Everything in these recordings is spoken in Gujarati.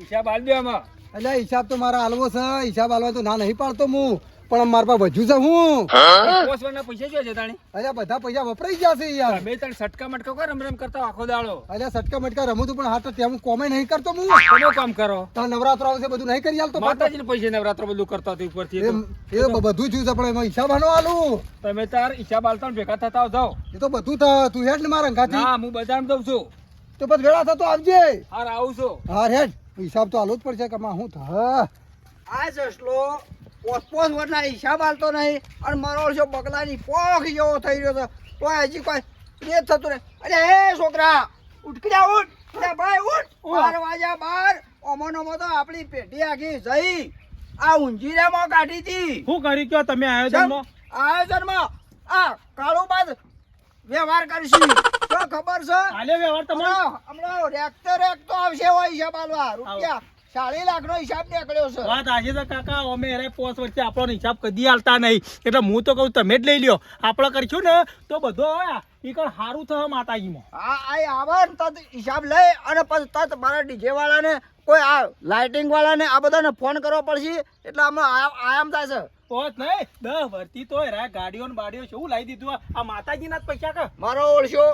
હિસાબ આલ દે આમાં. એટલે હિસાબ તો મારા હાલવો છે. હિસાબ હાલવા તો ના નહીં પાડતો હું. પણ મારા પાસે વધ્યું છે હું. પોસવાના પૈસા જો છે તાણી? અલ્યા બધા પૈસા વપરાઈ ગયા છે યાર. બે ત્રણ સટકા મટકા કર રમ રમ કરતા આખો દાડો. અલ્યા સટકા મટકા રમું તું પણ હાથ ત્યાં હું કોમે નહીં કરતો હું. કોનો કામ કરો. તો નવરાત્રો આવશે બધું નહીં કરી આલતો માતાજીને પૈસા નવરાત્રો બધું કરતા હતી ઉપરથી એ તો. તો બધું થયું છે પણ એમાં હિસાબ આનો આલું. તમે તાર હિસાબ આલતા ભેગા થતા જાઓ. એ તો બધું તું હેડ ને મારા અંગાથી હા હું બધાને દઉં છું. તો પછી વેળા થતો આવજે. હાર આવશો હાર હા હેડ. હિસાબ તો આલો જ પડશે કે માં હું થા. આ જસલો પોસ પોસ વર્ષના હિસાબ આલતો નહીં અને મારો છો બગલાની પોખ જેવો થઈ રહ્યો છે. તો હજી કોઈ એ જ થતું રહે. અરે એ છોકરા ઉઠકડ્યા ઉઠ. અરે ભાઈ ઉઠ. બાર વાગ્યા બાર. ઓમો નોમો તો આપણી પેઢી આખી જઈ. આ ઊંઝીરામાં કાઢી હતી. શું કરી કયો તમે આયોજનમાં આયોજનમાં આ કાળું બાદ વ્યવહાર કરશું. તો ખબર છે? હાલે વ્યવહાર તમારો. હમણાં રેક તો રેક તો આવશે હોય છે બાલવા રૂપિયા. ચાલીસ લાખ નો હિસાબ નીકળ્યો છે. વાત આજે તો કાકા અમે અરે પોસ વર્ષે આપણો હિસાબ કદી આલતા નહીં. એટલે હું તો કહું તમે જ લઈ લ્યો. આપણે કરશું ને તો બધો હવે ઈ કણ સારું થશે માતાજીમાં. આ આ આવે ને તત હિસાબ લઈ અને પછી તત મારા ડીજે વાળાને કોઈ આ લાઇટિંગ વાળાને આ બધાને ફોન કરવો પડશે. એટલે આમાં આયા- આયામ થાય છે. પોસ નહીં દસ વર્ષથી તો ગાડીઓ ને બાડીઓ શું લાવી દીધું આ? આ માતાજીના જ પૈસા કે? મારો ઓળશો.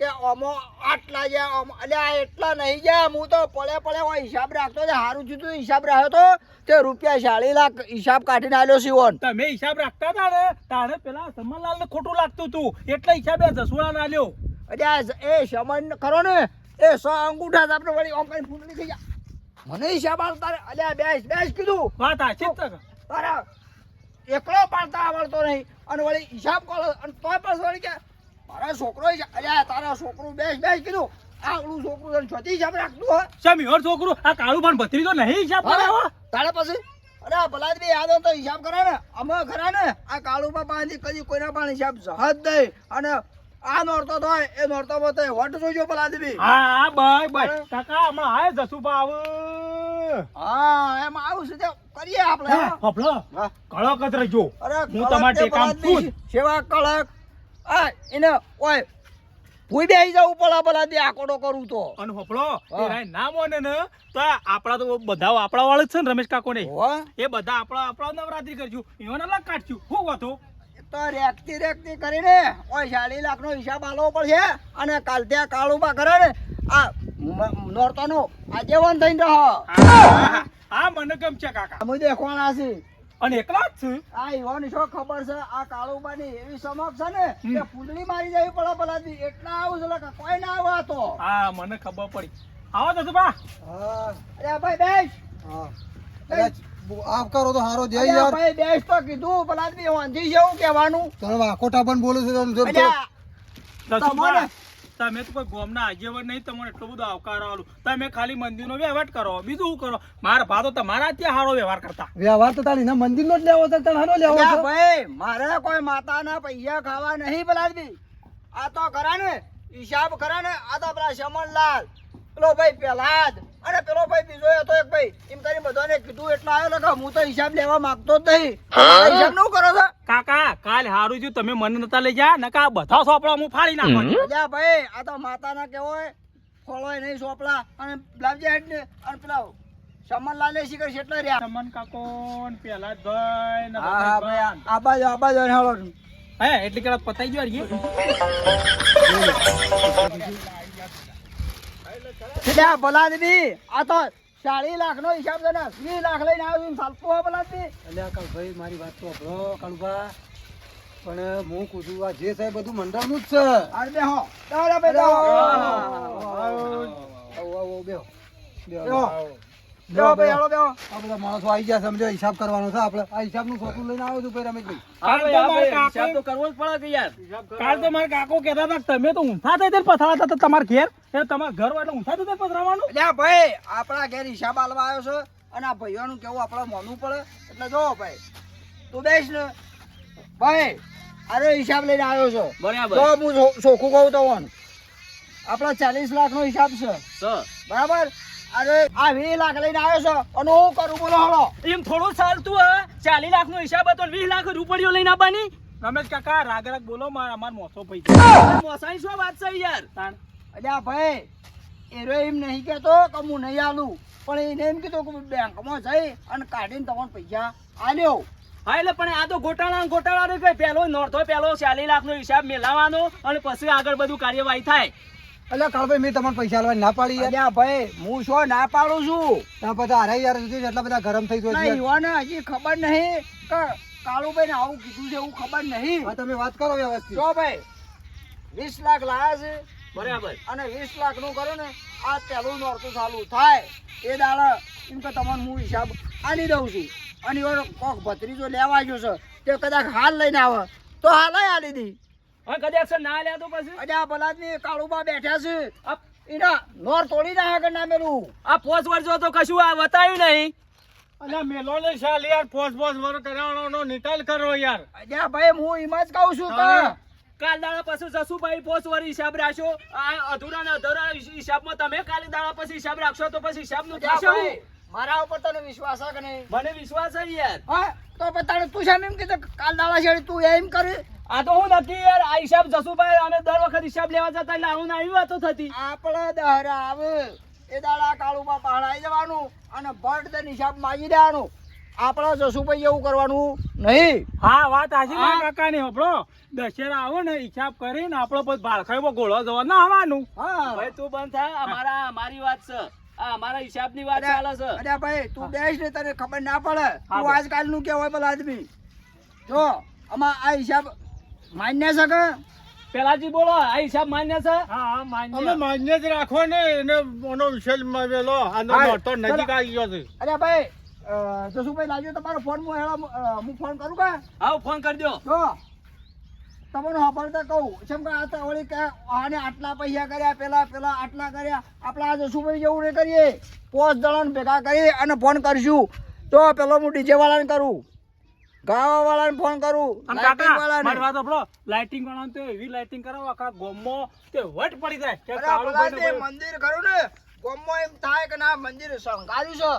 કે અમો આટલા જ્યાં અમ- અલ્યા એટલા નહીં જ્યાં હું તો પડે પડે હોય હિસાબ રાખતો હતો સારું થયું હિસાબ રાખ્યો તો તે રૂપિયા સાડી લાખ હિસાબ કાઢીને આવ્યો સિવોન તમે હિસાબ રાખતા હતા ને તારે પેલા સમનલાલ ખોટું લાગતું હતું એટલે હિસાબે જસુડા ના લ્યો અલ્યા એ સમન ખરો ને એ સો અંગૂઠા આપણે વળી ઓમ કરીને ફૂટલી થઈ ગયા. મને હિસાબ આવતા તારે અલ્યા બેસ બેસ કીધું. વાત આ ચિત્ત તારા એકલો પાડતા આવડતો નહીં અને વળી હિસાબ કરો અને તોય પણ વળી કે મારા છોકરો અલ્યા તારા છોકરો બેસ બેસ કીધું. આવડું છોકરું તને છોથી હિસાબ રાખતું હોય શેમ ઈવર છોકરું? આ કાળું ભાન ભત્રીજો નહીં હિસાબ કરે હો? તારે અરે ભલા બી યાદ તો હિસાબ કરે ને. અમે ખરા ને આ કાળુબા પાસેથી કદી કોઈના પણ હિસાબ જહદ નહીં. અને આ નોરતો થાય એ નોરતો થાય વટ જોજો ભલા બી હા હા બાય બાય કાકા હમણાં આય જસુભા આવ. હા એમ આવું છે કરીએ આપણે હે. કળક જ રહેજો. અરે હું તમારા ટેકામ. સેવા કળક આ એને ઓય ભૂઈ આવી જાવ પલા પલા દે આકોડો કરું તો. અને હોપળો હા. એ રાય ના મોને ને તો આપડા તો બધા આપડા વાળ છે ને રમેશ કાકો ને એ બધા આપણા આપણા નવરાત્રી કરજો એવાને અલગ કાઢશું. શું વાતો? તો રેકતી રેકતી કરીને ઓય ચાલી લાખ નો હિસાબ આલવો પડશે. અને કાલ ત્યાં કાળુબા કરે ને આ નોરતો નો આજેવન થઈને રહો. હા હા, મને ગમ છે કાકા અમે દેખવાના છે અને એકલા જ છું. આ ઈવોની શું ખબર છે? આ કાળુબાની એવી સમક છે ને કે ફૂંદડી મારી જાય પલા પલાથી. એટલા આવું છે લખા કોઈ ના આવા તો. હા મને ખબર પડી. આવો તો બા અરે ભાઈ બેસ. આપ કરો તો હારો. જય યાર. ભાઈ બેસ તો કીધું પલાથી વાંધી જેવું કહેવાનું. તને વાકોટા પણ બોલું છું તમારે? તમે તો કોઈ ગોમના આગેવાન નહીં તમને એટલો બધો આવકાર આવેલું. તમે ખાલી મંદિરનો વ્યવહાર કરો બીજું શું કરો? મારા ભા તો તમારા ત્યાં સારો વ્યવહાર કરતા. વ્યવહાર તો તારી મંદિર નો જ લેવો છે તને હારો લેવો છે? ભાઈ મારે કોઈ માતાના પૈયા ખાવા નહીં પલાથી આ તો કરા ને હિસાબ કરા ને આ તો પેલા શમનલાલ. પેલો ભાઈ પેલા જ. અને પેલો ભાઈ બીજો હતો એક ભાઈ એમ કરી બધાને કીધું એટલે આવ્યો લખા હું તો હિસાબ લેવા માંગતો જ નહીં. હિસાબનું કરો છો? કાકા કાલ હારું છું તમે મને નતા લઈ જા નકા બધા સોપડા હું ફાડી નાખો અલ્યા ભાઈ આ તો માતાના કેવો હોય. ફોળોય નહીં સોપડા. અને લાવજે હેડ ને અને પેલા શમનલાલ એ શીખર કેટલા રહ્યા. સમન કાકો ને પેલા જ ભાઈ હા ભાઈ આ બાજુ આ બાજુ અને હાલો. હે એટલે કે પતાઈ ગયો હરીએ. એટલે ભલા આ તો ચાલી લાખ નો હિસાબ છે ને વીસ લાખ લઈને આવ્યો ચાલતું હોય ભલા એટલે અલ્યા કાળભાઈ મારી વાત તો સાંભળો કાળુભા પણ હું છું આ જે સાહેબ બધું મંડળનું જ છે. અરે બે હો દાડા બે. આવો, આવો, બેહો. બેહો, બેહો. ભાઈ હાલો બેહો આ બધા માણસો આવી ગયા સમજો હિસાબ કરવાનો છે આપણે. આ હિસાબનું સોટું લઈને આવ્યો છું ભાઈ રમેશભાઈ. કાલ તો મારા કાકો- કાલ તો મારા કાકો કહેતા હતા કે તમે તો ઊંધા થઈ જઈને પથરાતા હતા તમારા ઘેર? એ તમારા ઘર એટલે ઊંધા થઈ જઈને પથરાવાનું એટલે ભાઈ આપણા ઘેર હિસાબ આલવા આવ્યો છે અને આ ભાઈઓનું કેવું આપણે માનવું પડે? એટલે જો ભાઈ તું બેસ ને. ભાઈ અરે હિસાબ લઈને આવ્યો છો. જો હું ચોખ્ખું કહું તો વન આપણા ચાલીસ લાખ નો હિસાબ છે. બરાબર? અરે આ વીસ લાખ લઈને આવ્યો છો અને હું કરું બોલો હળો. એમ થોડું ચાલતું હે ચાલીસ લાખ નો હિસાબ હતો વીસ લાખ રૂપિયો લઈને આવવાની? રમેશ કાકા રાગ રાગ બોલો મારા અમાર મોસો પૈસા. મોસાની શું વાત છે યાર? તાણ અલ્યા ભાઈ એરો એમ નહીં કહેતો કે હું નહીં આલું પણ એને એમ કીધું કે બેંકમાં જઈ અને કાઢીને તમને પૈસા આલ્યો. હા એટલે પણ આ તો ગોટાળા ગોટાળા ભાઈ પહેલો નોરતો પેલો ચાલીસ લાખ નો હિસાબ મેલાવાનો અને પછી આગળ બધું કાર્યવાહી થાય. એટલે કાળભાઈ મેં તમારે પૈસા લેવા ના પાડી અલ્યા ભાઈ હું શું ના પાડું છું? ત્યાં બધા અરે યાર સુધી એટલા બધા ગરમ થઈ ગયો યુવાને હજી ખબર નહીં કે કાળુભાઈ ને આવું કીધું છે એવું ખબર નહીં. તમે વાત કરો વ્યવસ્થિત. જો ભાઈ વીસ લાખ લાયા છે. બરાબર. અને વીસ લાખનું કરો ને આ પેલું નોરતું ચાલુ થાય. એ દાડા એમ કે તમને હું હિસાબ આલી દઉં છું. અને એવો કોક ભત્રીજો લેવા ગયો છે તે કદાચ હાલ લઈને આવે. તો હાલ આલી દી. હવે કદાચ ના તો પછી? અને આ બલાદમી કાળુબા બેઠા છે. એના નોર તોડી ના આગળ ના મેલું આ પોચ વર્ષો તો કશું આ બતાવ્યું નહીં. અલ્યા મેલો ને શાલ યાર પોસ પોસ વર કરાવવાનો નિકાલ કરો યાર. અલ્યા ભાઈ હું એમાં જ કહું છું હા. કાલ દાડા પછી જસુભાઈ પોચ વર્ષ હિસાબ રાખશો? આ અધૂરા ને અધૂરા હિસાબમાં તમે કાલે દાડા પછી હિસાબ રાખશો તો પછી હિસાબનું થશે મારા ઉપર તને વિશ્વાસ છે કે નહીં? મને વિશ્વાસ છે યાર. હા તો પોતાને તું સામે એમ કીધું કાલ દાડા છેડી તું એમ કરે? આ તો હું નક્કી યાર આ હિસાબ જસુભાઈ અમે દર વખત હિસાબ લેવા જતા એટલે આવું ને આવી વાતો થતી. આપણે દહરા આવે. એ દાડા કાળુમાં પહડાઈ જવાનું અને ભટ્ટ દે હિસાબ માગી દેવાનું. આપણે જસુભાઈ એવું કરવાનું નહીં. હા વાત આજી હા. મારા કાકાની આપણો દશેરા આવો ને હિસાબ કરીને આપણો પછી ભાળખાઈમાં ગોળો જવા ના આવવાનું. હા. ભાઈ તું બંધ થા. અમારા અમારી વાત છે. આ અમારા હિસાબની વાત ચાલે છે. અરે ભાઈ તું બેસ ને તને ખબર ના પડે. તું ભાઈ. આજકાલનું કેવાય પેલા આદમી. જો આમાં આ હિસાબ માન્ય છે કે? પેલાજી બોલો આ હિસાબ માન્ય છે? હા હા માન્ય. અમે માન્ય જ રાખો ને એને મોનો વિશેષ મેલો આનો નજીક આવી ગયો છે. અરે ભાઈ જસુભાઈ લાગ્યો તમારો ફોન હું હેળા હું ફોન કરું કે? આવો ફોન કરી દો જો તમને સાંભળતા કહું જેમ કે આ તો વળી કે આને આટલા પૈસા કર્યા પેલા પેલા આટલા કર્યા આપણે આ જસુભાઈ જેવું નહીં કરીએ. પોચ દળાને ભેગા કરી અને ફોન કરશું. તો પેલો હું ડીજે વાળાને કરું. ગાવા વાળાને ફોન કરું લાઇટિંગ વાળાને. મારી વાત સાંભળો. લાઇટિંગ વાળાને તો એવી લાઇટિંગ કરાવો આખા ગોમો તે વટ પડી જાય. તે મંદિર ખરું ને ગામમાં એમ થાય કે ના મંદિર શણગાર્યું છે.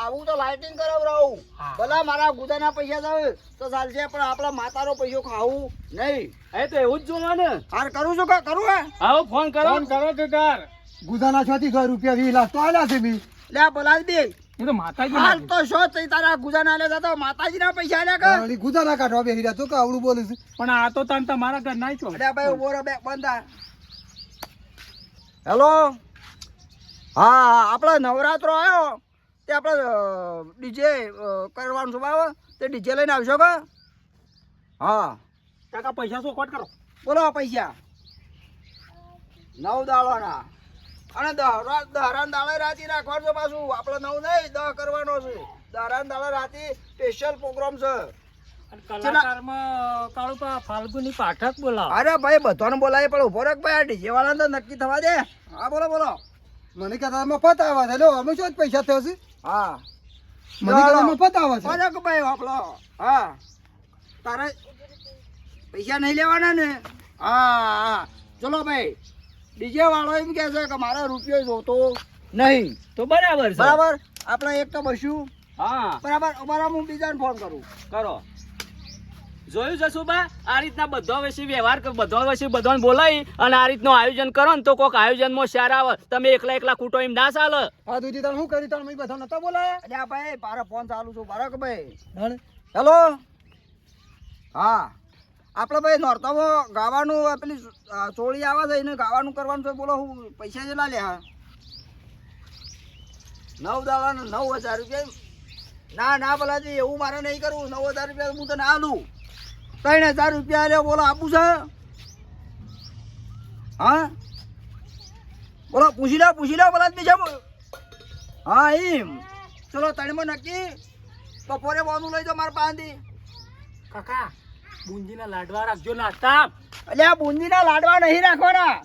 આવું તો લાઇટિંગ કરાવડાવું હા. ભલા મારા ગુદાના પૈસા થાય તો ચાલશે પણ આપણા માતાનો પૈસો ખાવું નહીં. એ તો એવું જ જોવાનું હાર કરું છું કે કરું હે? આવો ફોન કરો. ફોન કરો તો તાર ગુદાના છથી સો રૂપિયા વીસ લાખ તો આલા છે બી. લે ભલા બે એ તો માતાજી હાલ તો શો થઈ તારા ગુદાના લે તો માતાજીના પૈસા લે કે? ગુદાના કાઢવા બેહી રહ્યા તો કે આવડું બોલે છે? પણ આ તો તને તમારા ઘર નાઈ છો અરે ભાઈ રહો બે બંધા હેલો હા આપણે નવરાત્રો આવ્યો. તે આપણે ડીજે કરવાનું છે ભાવ તે ડીજે લઈને આવશો કે? હા. કાકા પૈસા શું કોટ કરો? બોલો પૈસા. નવ દાડાના. અને દહરા દહરાન દાડા રાતી રાખવાનું છે પાછું. આપણે નવ નહીં દહ કરવાનો છે. દહરાન દાડા રાતી સ્પેશિયલ પ્રોગ્રામ છે. ફાલ્ગુની પાઠક બોલાવો. અરે ભાઈ બધાને બોલાય પણ ઊભો રાખ ભાઈ ડીજે વાળાને તો નક્કી થવા દે. હા બોલો બોલો. મને કહેતા મફત આવ્યા છે. લો અમે શું જ પૈસા થયો છે? હા. મને કહેતા મફત આવે છે. ફરક ભાઈ આપણો હા. તારે પૈસા નહીં લેવાના ને? હા હા. ચલો ભાઈ. ડીજે વાળો એમ કહે છે કે મારા રૂપિયો જોતો નહીં. તો બરાબર બરાબર? આપણે એક તો બસ્યું હા. બરાબર? અમારા હું બીજાને ફોન કરું. કરો. જોયું જસુબા આ રીતના બધો વિશે વ્યવહાર બધો બધા વિશે બધાને બોલાવી અને આ રીતનું આયોજન કરો ને તો કોઈક આયોજનમાં શેર આવે. તમે એકલા એકલા ખૂટો એમ ના ચાલે. આ દૂધી તને શું કરી તમે મેં બધા નતા બોલાયા? અલ્યા ભાઈ મારો ફોન ચાલુ છું બરાક ભાઈ? હેલો. હા. આપણે ભાઈ નોરતામાં ગાવાનું પેલી ચોળી આવે છે એને ગાવાનું કરવાનું છે બોલો હું પૈસા જેટલા લે હા. નવ દાવાના નવ હજાર રૂપિયા ના ના ભલાજી એવું મારે નહીં કરવું. નવ હજાર રૂપિયા હું તને આલું ત્રણ હજાર રૂપિયા લે બોલો આપું છે? હા? બોલો પૂછી લો પૂછી લો બોલા બીજા હા એમ. ચલો ત્રણમાં નક્કી. બપોરે બોનું લઈ જાઓ મારા પાસેથી. કાકા બુંદીના લાડવા રાખજો નાસ્તા. એટલે આ બુંદીના લાડવા નહીં રાખવાના.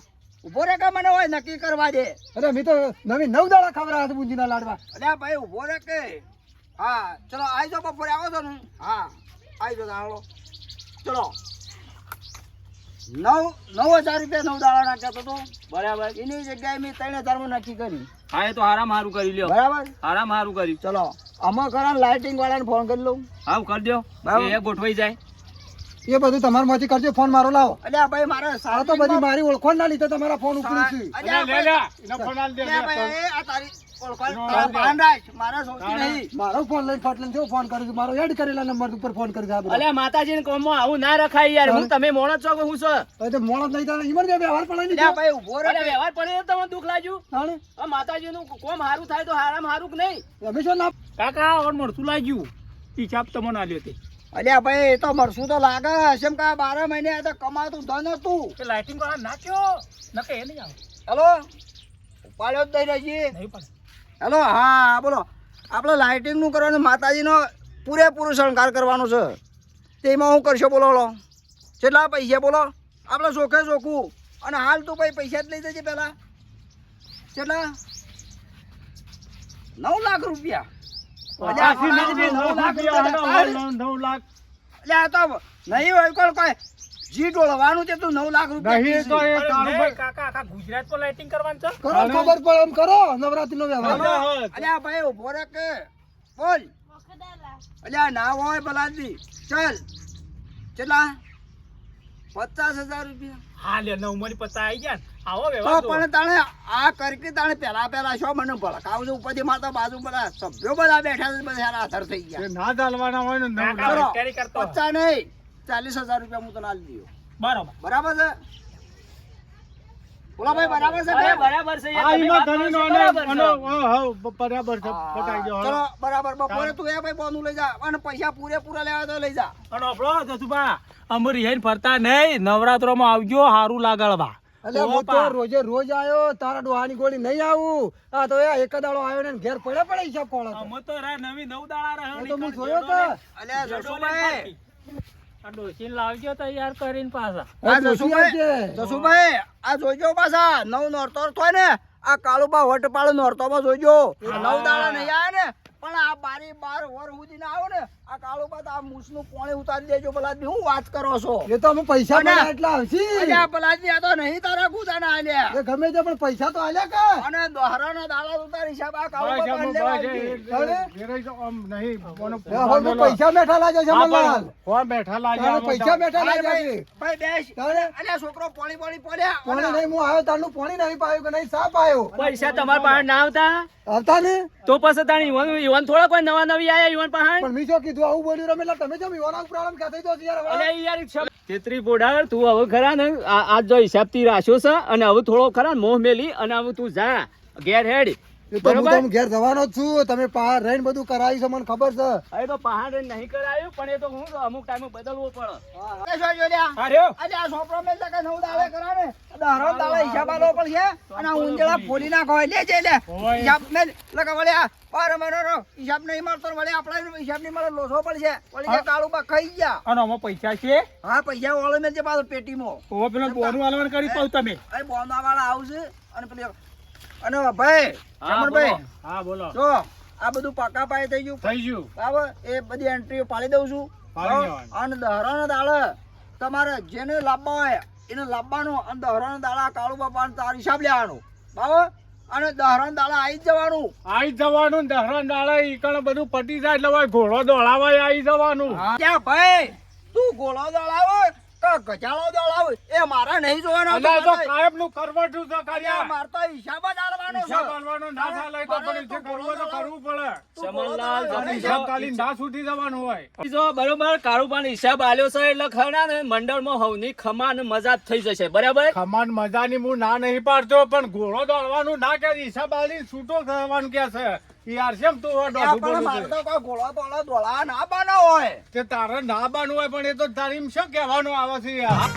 ઊભો રે કે મને હોય નક્કી કરવા દે. અરે મેં તો નવી નવ દાડા ખવડાવ્યા છે બુંદીના લાડવા. એટલે ભાઈ ઊભો રે કે. હા ચલો આવી જાઓ બપોરે આવો છો ને. હા આવી જાઓ હાલો ચલો. નવ નવ હજાર રૂપિયા નવ દાડા નાખ્યા તો. બરાબર. એની જગ્યાએ મેં ત્રણ હજારમાં નક્કી કરી. હા એ તો હારામ હારું કરી લ્યો. બરાબર? હારામ હારું કર્યું. ચલો આમાં કરા લાઇટિંગ વાળાને ફોન કરી લઉં. હા કરી દો બરાબર. એ ગોઠવાઈ જાય. એ બધું તમારા માંથી કરજો ફોન મારો લાવો. અલ્યા ભાઈ મારે આ તો બધી મારી ઓળખોણ ના લીધે તમારા ફોન ઉપડી છે. આ તારી મારા સૌથી નહીં. મારો ફોન લઈને ફાટ લઈને ફોન કર્યો છે? મારો એડ કરેલા નંબર ઉપર ફોન કરી દે અલ્યા માતાજીને કોમમાં આવું ના રખાય યાર. હું તમે મોણસ છો કે હું છો? તો મોણસ નહીં થાય ઈમન વ્યવહાર પડે નહીં ભાઈ ઊભો અરે વ્યવહાર પડે તમને દુઃખ લાગ્યું? તાણે. આ માતાજીનું કોમ હારું થાય તો હારામાં હારું કે નહીં? અમે શું ના કાકા ઓર મળતું લાગ્યું. હિસાબ તમને આલ્યો તે. અલ્યા ભાઈ એ તો મરશું તો લાગે કેમ કે બાર મહિને આ તો કમાતું ધન હતું. લાઇટિંગ વાળા નાખ્યો નકે એ નહીં આવે. હલો? ઉપાડ્યો જ દઈ રહી નહીં પડે હેલો હા બોલો. આપણે લાઇટિંગનું કરવાનું માતાજીનો પૂરેપૂરો શણગાર કરવાનો છે. તેમાં હું કરશો બોલો લો કેટલા પૈસા બોલો. આપણે ચોખે ચોખ્ખું અને હાલ તું ભાઈ પૈસા જ લઈ જજે પેલા કેટલા નવ લાખ રૂપિયા. નવ લાખ નહીં હોય કોઈ કોઈ. જી ડોળવાનું છે તું નવ લાખ રૂપિયા નહીં તો એ કાળુભાઈ કાકા આખા ગુજરાત પર લાઇટિંગ કરવાનું છે? કરો ખબર પડે એમ કરો નવરાત્રી નો વ્યવહાર અલ્યા ભાઈ ઊભો રે કે. બોલ. અલ્યા ના હોય બલાદી ચાલ. કેટલા? પચાસ હજાર રૂપિયા. હા લે નવ મની પચાસ આવી ગયા આવો વ્યવહાર પણ તાણે આ કરકે તાણે પેલા પેલા છો મને ભડકાવું છું ઉપરથી માતા બાજુ બધા સભ્યો બધા બેઠા છે બધા આધાર થઈ ગયા. ના ચાલવાના હોય ને. પચાસ નહીં. ચાલીસ હજાર રૂપિયા હું તને આલી દઉં બરોબર. બરાબર છે? બોલો ભાઈ બરાબર છે ભાઈ? બરાબર છે યાર, તમે વાત કરો છો, બરાબર છે. હા, ચલો બરાબર બપોરે તું એ ભાઈ બોનું લઈ જા અને પૈસા પૂરેપૂરા લેવા તો લઈ જા. અને આપણો જસુભા અમર રિહાઈને ફરતા નહીં નવરાત્રોમાં આવજો હારું લાગળવા એટલે હું તો રોજે રોજ આવ્યો તારા ડોહાની ગોળી નહીં આવું. આ તો એક દાડો આવ્યો ને ઘેર પડે પડે હિસાબ કોણ અમે તો રે નવી નવ દાડા રહે તો હું જોયો તો અલ્યા જસુભાઈ. આ ડોસીને લાવજો તૈયાર કરીને પાછા. આ જસુભાઈ. જસુભાઈ આ જોઈજો પાછા. નવ નોરતો થાય ને. આ કાળુબા વટપાળ નોરતોમાં જોઈજો નવ દાડા નહીં આવે ને. પણ આ બારી બાર વર સુધી ના આવો ને આ કાળો બાદ આ મૂછનું પોણી ઉતારી દેજો પલાદી હું વાત કરો છો? એ તો અમે પૈસા મળ્યા એટલા આવશે. અલ્યા આ તો નહીં તારા ગુદાના આલ્યા. ગમે તે પણ પૈસા તો આલ્યા કે? અને દોહરાના દાડા ઉતાર હિસાબ આ કાળો તો પૈસા બેઠા લાગે છે મનલાલ લાગે પૈસા બેઠા લાગે છે. ભાઈ, બેસ. અલ્યા છોકરો પોણી પોણી પડ્યા. પાણી નહીં હું આવ્યો તારનું પાણી નહીં પાયું કે નહીં સાપ આવ્યો. પૈસા તમારા પાસે ના આવતા? આવતા ને? તો પછી તાણી ઈવન થોડા કોઈ નવા નવી આયા યુવાન પહાણ પણ મેં શું કીધું આવું બોલ્યું એટલે તમે જેમ આવું પ્રોબ્લેમ ક્યાં થઈ યાર? અલે યાર તેત્રી બોડાર તું હવે ખરા ને આજ જો હિસાબથી રાખ્યો છે અને હવે થોડો ખરા મોહ મેલી અને હવે તું જા ઘેર હેડ હું ઘેર જવાનો છું તમે પહાડ રહીને બધું કરાવી છે મને ખબર છે હવે તો પહાડ નહીં કરાયું પણ એ તો હું અમુક ટાઈમે બદલવો પડે? અરે અરે આ નવ દાડે કરાવે. દાડે હિસાબ. અને ફોલી નાખો. લે જે લે. હિસાબ મેલ. લે કે મને. હિસાબ નહીં મળતો વળી આપણે હિસાબ નહીં મળે લોસો પડશે. વળી કે કાળુબા ખાઈ ગયા. અને આમાં પૈસા છે? હા પૈસા વાળો મેં જે પાછો પેટીમાં. ઓ પેલો બોનું આલવાનું કરી પાઉ તમે. અરે બોના વાળા આવશે. અને પેલી અને ભાઈ હા, રમણભાઈ હા બોલો. જો આ બધું પાકા પાય થઈ ગયું. થઈ ગયું. બરાબર? એ બધી એન્ટ્રીઓ પાડી દઉં છું. અને દહરાના દાળ તમારે જેને લાવવા હોય એને લાવવાનું અને દહરાના દાળ કાળુ બાપા તાર હિસાબ લેવાનો. બરાબર? અને દહરણ દાડા આવી જવાનું. આવી જવાનું દહરણ દાળા ઈકણ બધું પટી જાય એટલે ઘોડો દોડાવાય આવી જવાનું. ત્યાં ભાઈ? તું ઘોડો દળાવો કે ગજાળો દળાવો એ મારા નહીં જોવાના એટલે તો કાયમનું કરવટું છે કર્યા. માર તો હિસાબ જ આલવાનો છે. હિસાબ આલવાનો ના ચાલે તો પણ જે કરવું તો કરવું પડે. સમનલાલ જલ્દી હિસાબ જાઓ. ના છૂટી જવાનું હોય. જો બરોબર કાળુપાન હિસાબ આલ્યો છે એટલે ખરા ને મંડળમાં હવની ખમાન મજા થઈ જશે બરાબર? ખમાન મજાની હું ના નહીં પાડતો પણ ઘોડો દોડવાનું ના કે હિસાબ આલી છૂટો કરવાનું કે છે. યાર કેમ તું હવે ત્યાં પણ મારે તો કોઈ ગોળા દોડો દોડા ના બાનો હોય. તે તારે ના બાનું હોય પણ એ તો તારી શું કહેવાનું આવે છે યાર?